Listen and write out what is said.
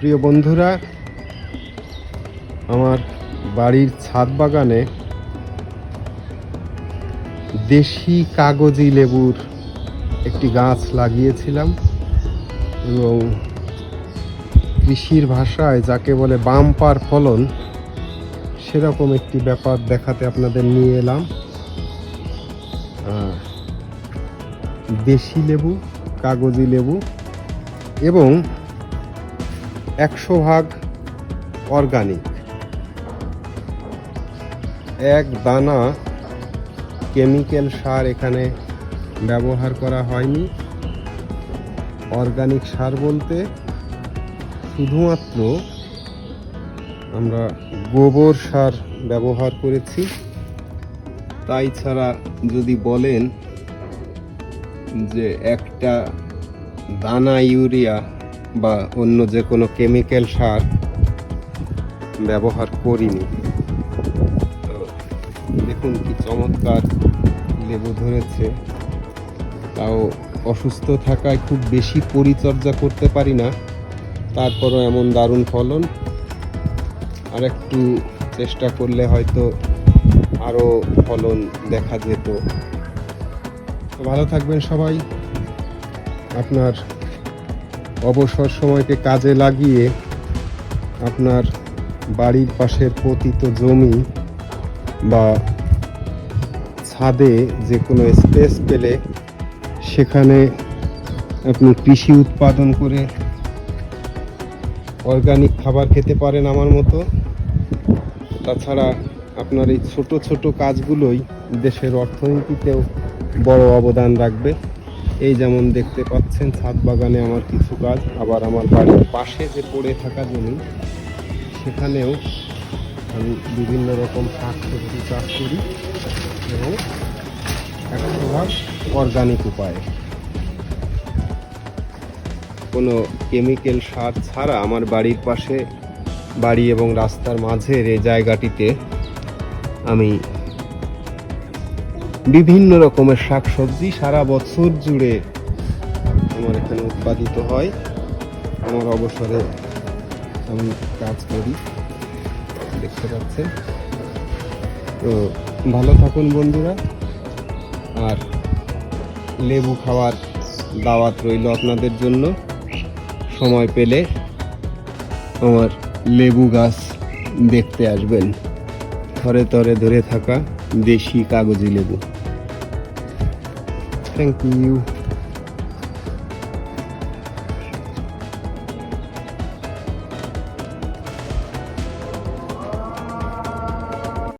প্রিয় বন্ধুরা, আমার বাড়ির ছাদ বাগানে দেশি কাগজি লেবুর একটি গাছ লাগিয়েছিলাম এবং কৃষির ভাষায় যাকে বলে বাম্পার ফলন, সেরকম একটি ব্যাপার দেখাতে আপনাদের নিয়ে এলাম। দেশি লেবু, কাগজি লেবু এবং একশো ভাগ অর্গানিক। এক দানা কেমিক্যাল সার এখানে ব্যবহার করা হয়নি। অর্গানিক সার বলতে শুধুমাত্র আমরা গোবর সার ব্যবহার করেছি। তাই ছাড়া যদি বলেন যে একটা দানা ইউরিয়া বা অন্য যে কোনো কেমিক্যাল সার ব্যবহার করিনি। তো দেখুন কি চমৎকার লেবু ধরেছে। তাও অসুস্থ থাকায় খুব বেশি পরিচর্যা করতে পারি না। তারপরও এমন দারুণ ফলন। আর একটু চেষ্টা করলে হয়তো আরও ফলন দেখা যেত। ভালো থাকবেন সবাই। আপনার অবসর সময়কে কাজে লাগিয়ে আপনার বাড়ির পাশের পতিত জমি বা ছাদে যে কোনো স্পেস পেলে সেখানে আপনি কৃষি উৎপাদন করে অর্গানিক খাবার খেতে পারেন আমার মতো। তাছাড়া আপনার এই ছোট ছোট কাজগুলোই দেশের অর্থনীতিতেও বড় অবদান রাখবে। এই যেমন দেখতে পাচ্ছেন, ছাদ বাগানে আমার কিছু কাজ আবার আমার বাড়ির পাশে যে পড়ে থাকা জমি, সেখানেও আমি বিভিন্ন রকম শাক সবজি চাষ করি এবং একশো অর্গানিক উপায়ে। কোনো কেমিক্যাল সার ছাড়া আমার বাড়ির পাশে বাড়ি এবং রাস্তার মাঝের এই জায়গাটিতে আমি বিভিন্ন রকমের শাকসবজি সারা বছর জুড়ে আমার এখানে উৎপাদিত হয়। আমার অবসরে আমি কাজ করি, দেখতে পাচ্ছেন। তো ভালো থাকুন বন্ধুরা। আর লেবু খাওয়ার দাওয়াত রইল আপনাদের জন্য। সময় পেলে আমার লেবু গাছ দেখতে আসবেন। থরে থরে ধরে থাকা দেশি কাগজি লেবু। Thank you.